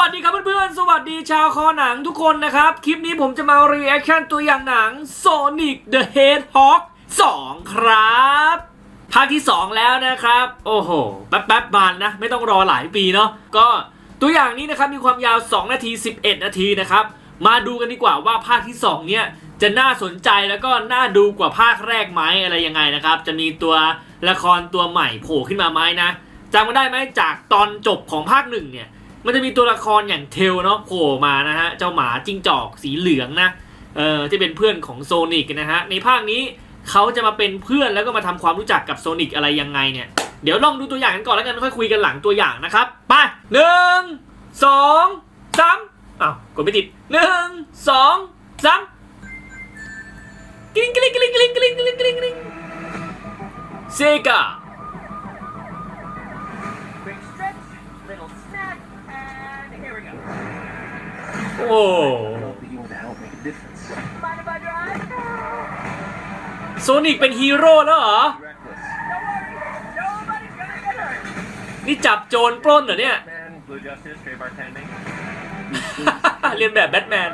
วัสดีครับเพื่อนๆ สวัสดีชาวคอหนังทุกคนนะครับ คลิปนี้ผมจะมารีแอคชั่นตัวอย่างหนัง Sonic the Hedgehog 2 ครับภาคที่ 2 แล้วนะครับ โอ้โห แป๊บๆบานนะ ไม่ต้องรอหลายปีเนาะก็ตัวอย่างนี้นะครับ มีความยาว 2 นาที 11 นาทีนะครับ มาดูกันดีกว่าว่าภาคที่ 2 เนี่ย จะน่าสนใจแล้วก็น่าดูกว่าภาคแรกไหมอะไรยังไงนะครับ จะมีตัวละครตัวใหม่โผล่ขึ้นมาไหมนะจำกันได้ไหมจากตอนจบของภาคหนึ่งเนี่ย มันจะมีตัวละครอย่างเทลเนาะโผล่มานะฮะ เจ้าหมาจิ้งจอกสีเหลืองนะ เออที่เป็นเพื่อนของโซนิกนะฮะ ในภาคนี้เขาจะมาเป็นเพื่อนแล้วก็มาทำความรู้จักกับโซนิกอะไรยังไงเนี่ย เดี๋ยวลองดูตัวอย่างกันก่อนแล้วกันค่อยคุยกันหลังตัวอย่างนะครับ ไปหนึ่งสองสามอ้าวกดไม่ติดหนึ่งสองสามกลิ้งกลิ้งกลิ้งกลิ้งกลิ้งกลิ้งกลิ้งกลิ้งเซกา Quick stretch, little snack, โอ้ being able to help make a difference. Mind if I drive? โซนิกเป็นฮีโร่แล้วเหรอ Reckless. Don't worry, nobody's gonna get hurt. นี่จับโจรปล้นเหรอเนี่ย Man, Blue Justice, Trey bartending. เรียนแบบแบทแมน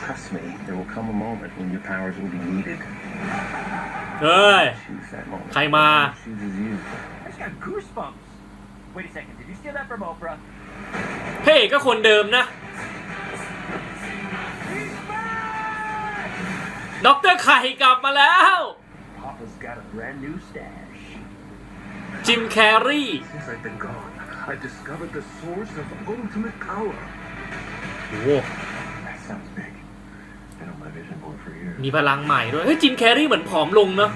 Trust me, there will come a moment when your powers will be needed. เฮ้ย Choose that moment. ใครมา Chooses you. I just got goosebumps. Wait a second, did you steal that from Oprah? เพ่ก็คนเดิมนะ He's back! ด็อกเตอร์ไข่กลับมาแล้ว Papa's got a brand new stash. จิมแคร์รี Since I've been gone, I've discovered the source of ultimate power. โอ้โห That sounds big. Been on my vision board for years. มีพลังใหม่ด้วย เฮ้ยจิมแคร์รีเหมือนผอมลงเนาะ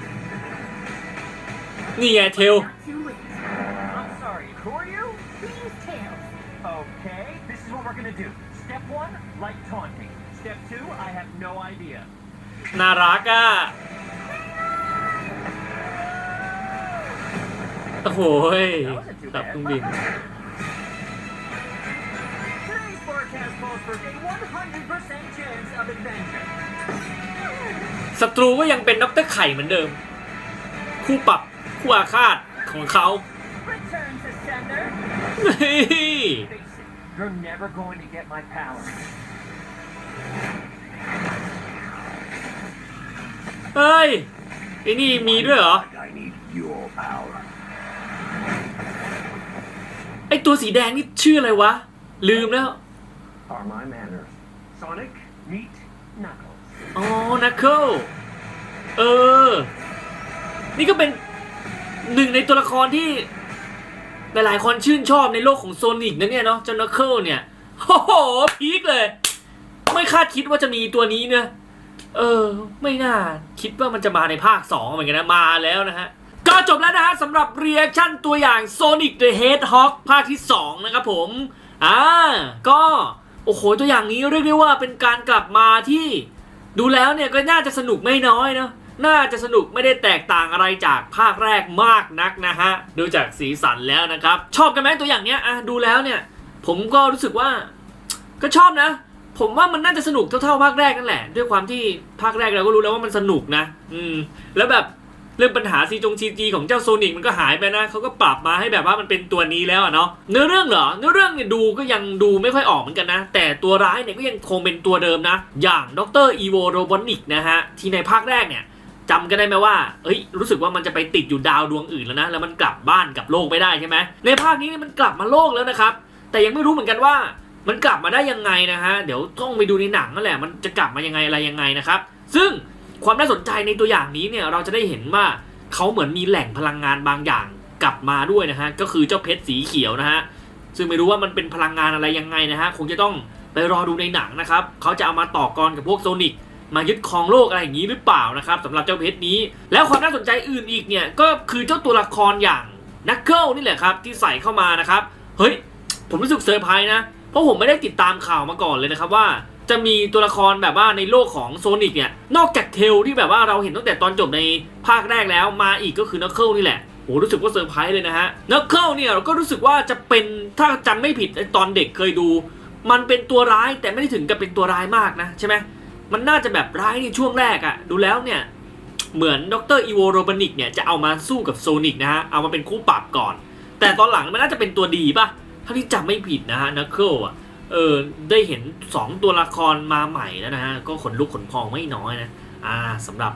นี่ไงเทล Too late. I'm sorry, who are you? Beans Tails. Okay, this is what we're gonna do. Step one, light taunting. Step two, I have no idea. น่ารักอะโอ้โหยขับเครื่องบิน Today's forecast calls for a 100% chance of adventure. ศัตรูก็ยังเป็นด็อกเตอร์ไข่เหมือนเดิม คู่ปรับคู่อาฆาตของเขา Return to sender. เฮ้ย Face it, you're never going to get my power. เฮ้ยไอ้นี่มีด้วยเหรอ I need your power. ไอตัวสีแดงนี่ชื่ออะไรวะ ลืมแล้ว Are my manners. Sonic, meet Knuckles. อ๋อ นักเคิลเออ นี่ก็เป็นหนึ่งในตัวละครที่ หลายๆคนชื่นชอบในโลกของโซนิกนะเนี่ยเนาะเจ้านักเคิลเนี่ยโอ้โหพีคเลย ไม่คาดคิดว่าจะมีตัวนี้เนะเออ ไม่น่าคิดว่ามันจะมาในภาค 2 เหมือนกันนะ มาแล้วนะฮะ ก็จบแล้วนะฮะสำหรับเรีแอคชั่นตัวอย่าง Sonic the Hedgehog ภาคที่ 2 นะครับผม อ่า ก็ โอ้โห ตัวอย่างนี้เรียกได้ว่าเป็นการกลับมาที่ ดูแล้วเนี่ยก็น่าจะสนุกไม่น้อยเนอะ น่าจะสนุกไม่ได้แตกต่างอะไรจากภาคแรกมากนักนะฮะ ดูจากสีสันแล้วนะครับ ชอบกันไหมตัวอย่างเนี้ยอะดูแล้วเนี่ย ผมก็รู้สึกว่า ก็ชอบนะ ผมว่ามันน่าจะสนุกเท่าๆภาคแรกนั่นแหละ ด้วยความที่ภาคแรกเราก็รู้แล้วว่ามันสนุกนะ อืม แล้วแบบเรื่องปัญหาซีจงซีจีของเจ้าโซนิกมันก็หายไปนะเขาก็ปรับมาให้แบบว่ามันเป็นตัวนี้แล้วอะเนาะเนื้อเรื่องเหรอเนื้อเรื่องเนี่ยดูก็ยังดูไม่ค่อยออกเหมือนกันนะ แต่ตัวร้ายเนี่ยก็ยังคงเป็นตัวเดิมนะ อย่างดรอีโวโรบอนิกนะฮะที่ในภาคแรกเนี่ย จำกันได้ไหมว่า เอ้ย รู้สึกว่ามันจะไปติดอยู่ดาวดวงอื่นแล้วนะ แล้วมันกลับบ้านกลับโลกไม่ได้ใช่ไหม ในภาคนี้เนี่ยมันกลับมาโลกแล้วนะครับ แต่ยังไม่รู้เหมือนกันว่า มันกลับมาได้ยังไงนะฮะ เดี๋ยวต้องไปดูในหนังนั่นแหละ มันจะกลับมายังไงอะไรยังไงนะครับ ซึ่งความน่าสนใจในตัวอย่างนี้เนี่ย เราจะได้เห็นว่าเขาเหมือนมีแหล่งพลังงานบางอย่างกลับมาด้วยนะฮะ ก็คือเจ้าเพชรสีเขียวนะฮะ ซึ่งไม่รู้ว่ามันเป็นพลังงานอะไรยังไงนะฮะ คงจะต้องไปรอดูในหนังนะครับ เขาจะเอามาต่อกรกับพวกโซนิก มายึดครองโลกอะไรอย่างนี้หรือเปล่านะครับสำหรับเจ้าเพชรนี้ แล้วความน่าสนใจอื่นอีกเนี่ยก็คือเจ้าตัวละครอย่างนักเกิลนี่แหละครับที่ใส่เข้ามานะครับเฮ้ยผมรู้สึกเซอร์ไพรส์นะเพราะผมไม่ได้ติดตามข่าวมาก่อนเลยนะครับว่าจะมีตัวละครแบบว่าในโลกของโซนิกเนี่ยนอกจากเทลที่แบบว่าเราเห็นตั้งแต่ตอนจบในภาคแรกแล้วมาอีกก็คือนักเคิลนี่แหละโหรู้สึกว่าเซอร์ไพรส์เลยนะฮะนักเคิลเนี่ยเราก็รู้สึกว่าจะเป็นถ้าจำไม่ผิดตอนเด็กเคยดู มันเป็นตัวร้ายแต่ไม่ได้ถึงกับเป็นตัวร้ายมากนะใช่ไหม มันน่าจะแบบร้ายในช่วงแรกอะดูแล้วเนี่ย เหมือนดรอีโวโรบานิกเนี่ยจะเอามาสู้กับโซนิกนะฮะ เอามาเป็นคู่ปรับก่อน แต่ตอนหลังมันน่าจะเป็นตัวดีป่ะ ถ้าที่จำไม่ผิดนะฮะนักเคิลอะเออได้เห็น 2 ตัวละครมาใหม่แล้วนะฮะ ก็ขนลุกขนพองไม่น้อยนะอ่าสำหรับ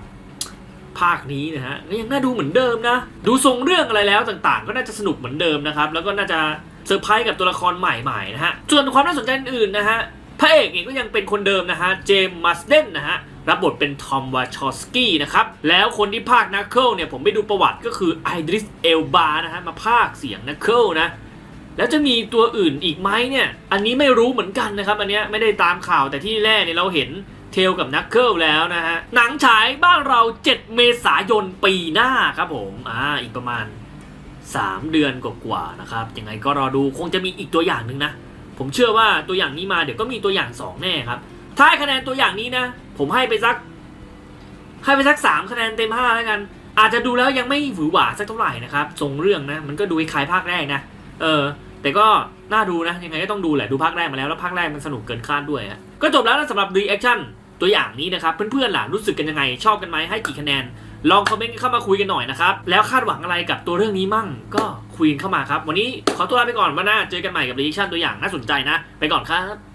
ภาคนี้นะฮะก็ยังน่าดูเหมือนเดิมนะ ดูทรงเรื่องอะไรแล้วต่างๆ ก็น่าจะสนุกเหมือนเดิมนะครับ แล้วก็น่าจะเซอร์ไพรส์กับตัวละครใหม่ๆนะฮะ ส่วนความน่าสนใจอื่นนะฮะ พระเอกเองก็ยังเป็นคนเดิมนะฮะ เจมส์มัสเดนนะฮะ รับบทเป็นทอมวาชอสกี้นะครับ แล้วคนที่ภาคนักเคิลเนี่ย ผมไปดูประวัติก็คือไอดริสเอลบานะฮะ มาภาคเสียงนักเคิลนะ แล้วจะมีตัวอื่นอีกไหมเนี่ย อันนี้ไม่รู้เหมือนกันนะครับ อันเนี้ยไม่ได้ตามข่าวแต่ที่แรกเนี่ยเราเห็นเทลกับนักเคิลแล้วนะฮะ หนังฉายบ้านเรา 7 เมษายนปีหน้าครับผม อ่า อีกประมาณ 3 เดือนกว่าๆนะครับ ยังไงก็รอดูคงจะมีอีกตัวอย่างหนึ่งนะ ผมเชื่อว่าตัวอย่างนี้มาเดี๋ยวก็มีตัวอย่าง 2 แน่ครับ ถ้าคะแนนตัวอย่างนี้นะ ผมให้ไปสัก ให้ไปสัก 3 คะแนนเต็ม 5 แล้วกัน อาจจะดูแล้วยังไม่หวือหวาสักเท่าไหร่นะครับทรงเรื่องนะ มันก็ดูคล้ายภาคแรกนะ เออ แต่ก็น่าดูนะ ยังไงก็ต้องดูแหละ ดูภาคแรกมาแล้ว แล้วภาคแรกมันสนุกเกินคาดด้วยก็จบแล้วนะสำหรับ reaction ตัวอย่างนี้นะครับ เพื่อนๆล่ะรู้สึกกันยังไง ชอบกันไหมให้กี่คะแนน ลองคอมเมนต์เข้ามาคุยกันหน่อยนะครับ แล้วคาดหวังอะไรกับตัวเรื่องนี้มั่งก็คุยกันเข้ามาครับ วันนี้ขอตัวลาไปก่อนวันหน้าเจอกันใหม่กับรีแอคชั่นตัวอย่างน่าสนใจนะ ไปก่อนครับ